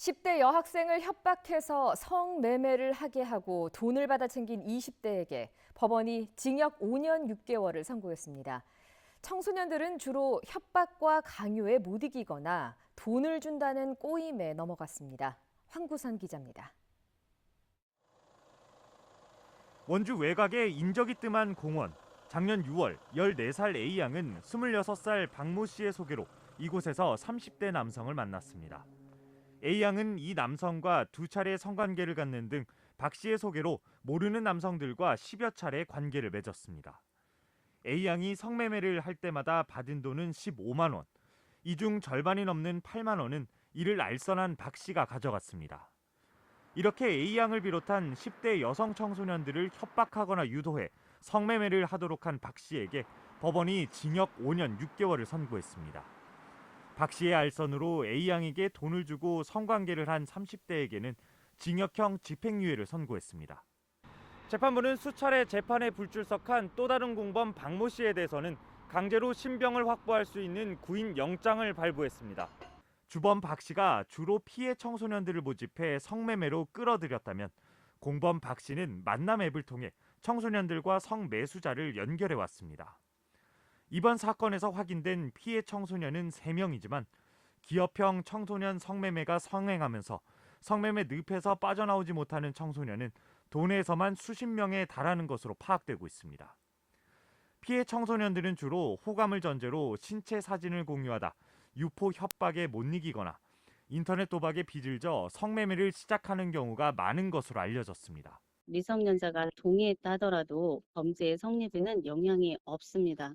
10대 여학생을 협박해서 성매매를 하게 하고 돈을 받아 챙긴 20대에게 법원이 징역 5년 6개월을 선고했습니다. 청소년들은 주로 협박과 강요에 못 이기거나 돈을 준다는 꼬임에 넘어갔습니다. 황구선 기자입니다. 원주 외곽의 인적이 뜸한 공원. 작년 6월 14살 A양은 26살 박모 씨의 소개로 이곳에서 30대 남성을 만났습니다. A양은 이 남성과 두 차례 성관계를 갖는 등 박 씨의 소개로 모르는 남성들과 10여 차례 관계를 맺었습니다. A양이 성매매를 할 때마다 받은 돈은 15만 원. 이 중 절반이 넘는 8만 원은 이를 알선한 박 씨가 가져갔습니다. 이렇게 A양을 비롯한 10대 여성 청소년들을 협박하거나 유도해 성매매를 하도록 한 박 씨에게 법원이 징역 5년 6개월을 선고했습니다. 박 씨의 알선으로 A양에게 돈을 주고 성관계를 한 30대에게는 징역형 집행유예를 선고했습니다. 재판부는 수차례 재판에 불출석한 또 다른 공범 박모 씨에 대해서는 강제로 신병을 확보할 수 있는 구인 영장을 발부했습니다. 주범 박 씨가 주로 피해 청소년들을 모집해 성매매로 끌어들였다면 공범 박 씨는 만남 앱을 통해 청소년들과 성매수자를 연결해 왔습니다. 이번 사건에서 확인된 피해 청소년은 3명이지만 기업형 청소년 성매매가 성행하면서 성매매 늪에서 빠져나오지 못하는 청소년은 도내에서만 수십 명에 달하는 것으로 파악되고 있습니다. 피해 청소년들은 주로 호감을 전제로 신체 사진을 공유하다 유포 협박에 못 이기거나 인터넷 도박에 빚을 져 성매매를 시작하는 경우가 많은 것으로 알려졌습니다. 미성년자가 동의했다 하더라도 범죄의 성립에는 영향이 없습니다.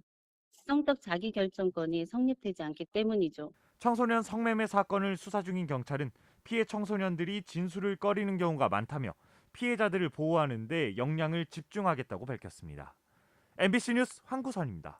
성적 자기결정권이 성립되지 않기 때문이죠. 청소년 성매매 사건을 수사 중인 경찰은 피해 청소년들이 진술을 꺼리는 경우가 많다며 피해자들을 보호하는 데 역량을 집중하겠다고 밝혔습니다. MBC 뉴스 황구선입니다.